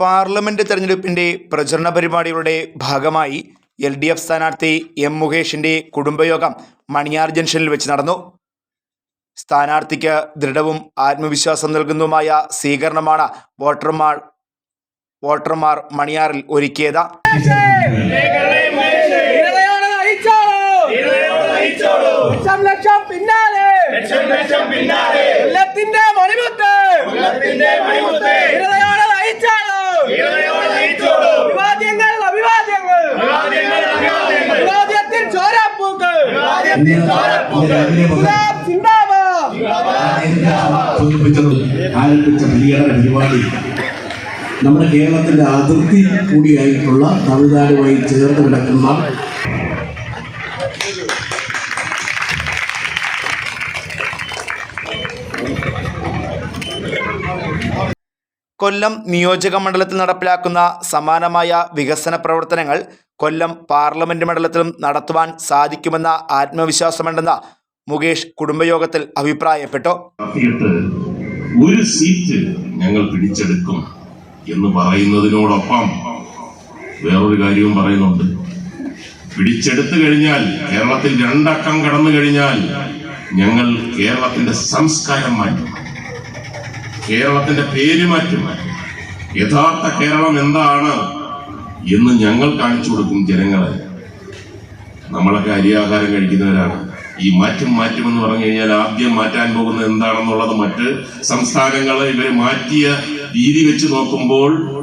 Parliament തെരഞ്ഞെടുപ്പിന്റെ പ്രചരണ പരിപാടികളുടെ ഭാഗമായി എൽ ഡി എഫ് സ്ഥാനാർത്ഥി എം മുകേഷിന്റെ കുടുംബയോഗം മണിയാർ ജംഗ്ഷനിൽ വെച്ച് നടന്നു. സ്ഥാനാർത്ഥിക്ക് ദൃഢവും ആത്മവിശ്വാസം നൽകുന്നതുമായ സ്വീകരണമാണ് വോട്ടർമാർ വോട്ടർമാർ മണിയാറിൽ ഒരുക്കിയത്. ലക്ഷം പിന്നാലെ ലക്ഷം പിന്നാലെ. സൂചിപ്പിച്ചത് ആരംഭിച്ച പരിപാടി. നമ്മുടെ കേരളത്തിന്റെ അതിർത്തി കൂടിയായിട്ടുള്ള തമിഴ്നാടുമായി ചേർന്ന് കിടക്കുന്ന കൊല്ലം നിയോജക മണ്ഡലത്തിൽ നടപ്പിലാക്കുന്ന സമാനമായ വികസന പ്രവർത്തനങ്ങൾ കൊല്ലം പാർലമെന്റ് മണ്ഡലത്തിലും നടത്തുവാൻ സാധിക്കുമെന്ന ആത്മവിശ്വാസമുണ്ടെന്ന് മുകേഷ് കുടുംബയോഗത്തിൽ അഭിപ്രായപ്പെട്ടു. ഒരു സീറ്റ് ഞങ്ങൾ പിടിച്ചെടുക്കും എന്ന് പറയുന്നതിനോടൊപ്പം വേറൊരു കാര്യവും പറയുന്നുണ്ട്. പിടിച്ചെടുത്തു കഴിഞ്ഞാൽ കേരളത്തിൽ രണ്ടക്കം കടന്നു കഴിഞ്ഞാൽ ഞങ്ങൾ കേരളത്തിന്റെ സംസ്കാരം മാറ്റും. കേരളത്തിന്റെ പേര് മാറ്റും. യഥാർത്ഥ കേരളം എന്താണ്? എന്ന് ഞങ്ങൾ കാണിച്ചു കൊടുക്കും ജനങ്ങളെ. നമ്മളൊക്കെ അരിയാഹാരം കഴിക്കുന്നവരാണ്. ഈ മാറ്റം മാറ്റുമെന്ന് പറഞ്ഞു കഴിഞ്ഞാൽ ആദ്യം മാറ്റാൻ പോകുന്നത് എന്താണെന്നുള്ളത് മറ്റ് സംസ്ഥാനങ്ങളെ ഇവർ മാറ്റിയ രീതി വെച്ച് നോക്കുമ്പോൾ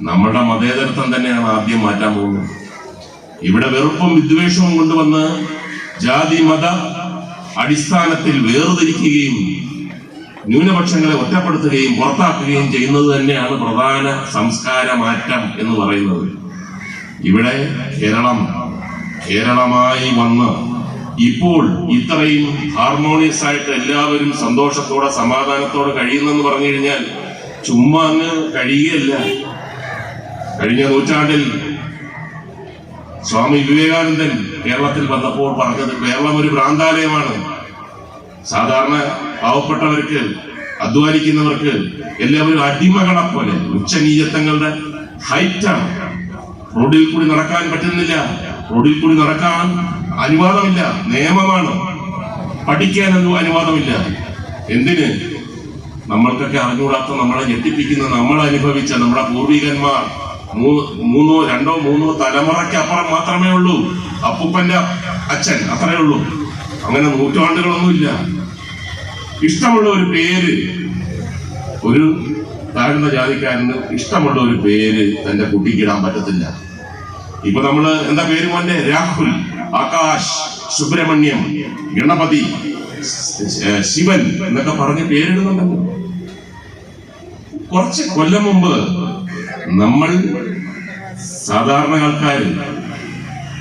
നമ്മുടെ മതേതരത്വം തന്നെയാണ് ആദ്യം മാറ്റാൻ പോകുന്നത്. ഇവിടെ വെറുപ്പും വിദ്വേഷവും കൊണ്ടുവന്ന് ജാതി മത അടിസ്ഥാനത്തിൽ വേർതിരിക്കുകയും ന്യൂനപക്ഷങ്ങളെ ഒറ്റപ്പെടുത്തുകയും പുറത്താക്കുകയും ചെയ്യുന്നത് തന്നെയാണ് പ്രധാന സംസ്കാര മാറ്റം എന്ന് പറയുന്നത്. ഇവിടെ കേരളം കേരളമായി വന്ന് ഇപ്പോൾ ഇത്രയും ഹാർമോണിയസ് ആയിട്ട് എല്ലാവരും സന്തോഷത്തോടെ സമാധാനത്തോടെ കഴിയുന്നെന്ന് പറഞ്ഞു കഴിഞ്ഞാൽ ചുമ്മാ അങ്ങ് കഴിയുകയല്ല. കഴിഞ്ഞ നൂറ്റാണ്ടിൽ സ്വാമി വിവേകാനന്ദൻ കേരളത്തിൽ വന്നപ്പോൾ പറഞ്ഞത് കേരളം ഒരു ഭ്രാന്താലയമാണ്. സാധാരണ പാവപ്പെട്ടവർക്ക് അധ്വാനിക്കുന്നവർക്ക് എല്ലാവരും അടിമകളെ പോലെ ഉച്ചനീചത്വങ്ങളുടെ ഹൈറ്റാണ്. റോഡിൽ കൂടി നടക്കാൻ പറ്റുന്നില്ല. റോഡിൽ കൂടി നടക്കാൻ അനുവാദമില്ല. നിയമമാണ്. പഠിക്കാനൊന്നും അനുവാദമില്ല. എന്തിന്? നമ്മൾക്കൊക്കെ അറിഞ്ഞുകൂടാത്ത നമ്മളെ ഞെട്ടിപ്പിക്കുന്ന നമ്മൾ അനുഭവിച്ച നമ്മുടെ പൂർവികന്മാർ മൂന്നോ രണ്ടോ മൂന്നോ തലമുറയ്ക്ക് അപ്പുറം മാത്രമേ ഉള്ളൂ. അപ്പൂപ്പന്റെ അച്ഛൻ അത്രേ ഉള്ളൂ. അങ്ങനെ നൂറ്റാണ്ടുകളൊന്നുമില്ല. ഇഷ്ടമുള്ള ഒരു പേര് ഒരു താഴ്ന്ന ജാതിക്കാരന് ഇഷ്ടമുള്ള ഒരു പേര് തന്റെ കുട്ടിക്ക് ഇടാൻ പറ്റത്തില്ല. ഇപ്പൊ നമ്മൾ എന്താ പേര് മോന്റെ രാഹുൽ ആകാശ് സുബ്രഹ്മണ്യം ഗണപതി ശിവൻ എന്നൊക്കെ പറഞ്ഞ് പേരിടുന്നുണ്ടല്ലോ. കുറച്ച് കൊല്ലം മുമ്പ് നമ്മൾ സാധാരണ ആൾക്കാർ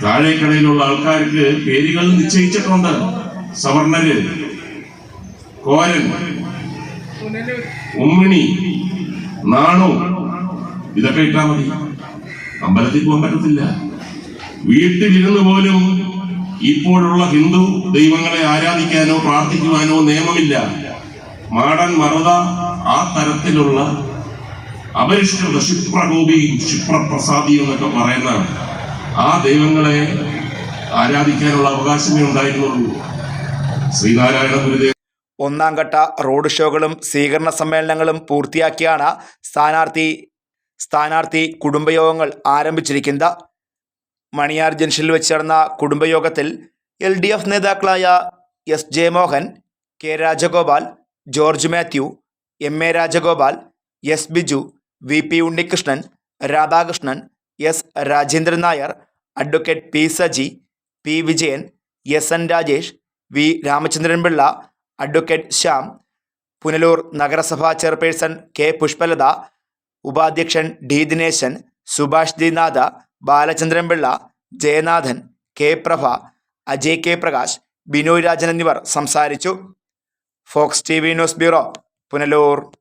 താഴേക്കടയിലുള്ള ആൾക്കാർക്ക് പേരുകൾ നിശ്ചയിച്ചിട്ടുണ്ട്. സവർണര് കോരൻ ഉമ്മിണി നാണു? ഇതൊക്കെ ഇട്ടാ മതി. അമ്പലത്തിൽ പോകാൻ പറ്റത്തില്ല. വീട്ടിലിരുന്ന് പോലും ഇപ്പോഴുള്ള ഹിന്ദു ദൈവങ്ങളെ ആരാധിക്കാനോ പ്രാർത്ഥിക്കുവാനോ നിയമമില്ല. മാടൻ മറുത ആ തരത്തിലുള്ള അപരിഷ്കൃത ക്ഷിപ്രകോപിയും ക്ഷിപ്രപ്രസാദിയും എന്നൊക്കെ പറയുന്ന ആ ദൈവങ്ങളെ ആരാധിക്കാനുള്ള അവകാശമേ ഉണ്ടായിരുന്നുള്ളൂ. ശ്രീനാരായണ ഗുരുദേവ ഒന്നാം ഘട്ട റോഡ് ഷോകളും സ്വീകരണ സമ്മേളനങ്ങളും പൂർത്തിയാക്കിയാണ് സ്ഥാനാർത്ഥി സ്ഥാനാർത്ഥി കുടുംബയോഗങ്ങൾ ആരംഭിച്ചിരിക്കുന്നത്. മണിയാർ ജംഗ്ഷനിൽ വെച്ച് നടന്ന കുടുംബയോഗത്തിൽ എൽ ഡി എഫ് നേതാക്കളായ S Jayamohan K Rajagopal George Mathew M A Rajagopal S Biju V P Unnikrishnan Radhakrishnan S Rajendran Nair advocate P Saji P Vijayan S N Rajesh V Ramachandran Pillai advocate Shyam Punalur നഗരസഭാ chairperson K Pushpalatha ഉപാധ്യക്ഷൻ D Dineshan Subhash D Natha Balachandran Jayanathan K Prabha Ajay K Prakash Binoy Rajan എന്നിവർ സംസാരിച്ചു. Fox T V news bureau Punalur.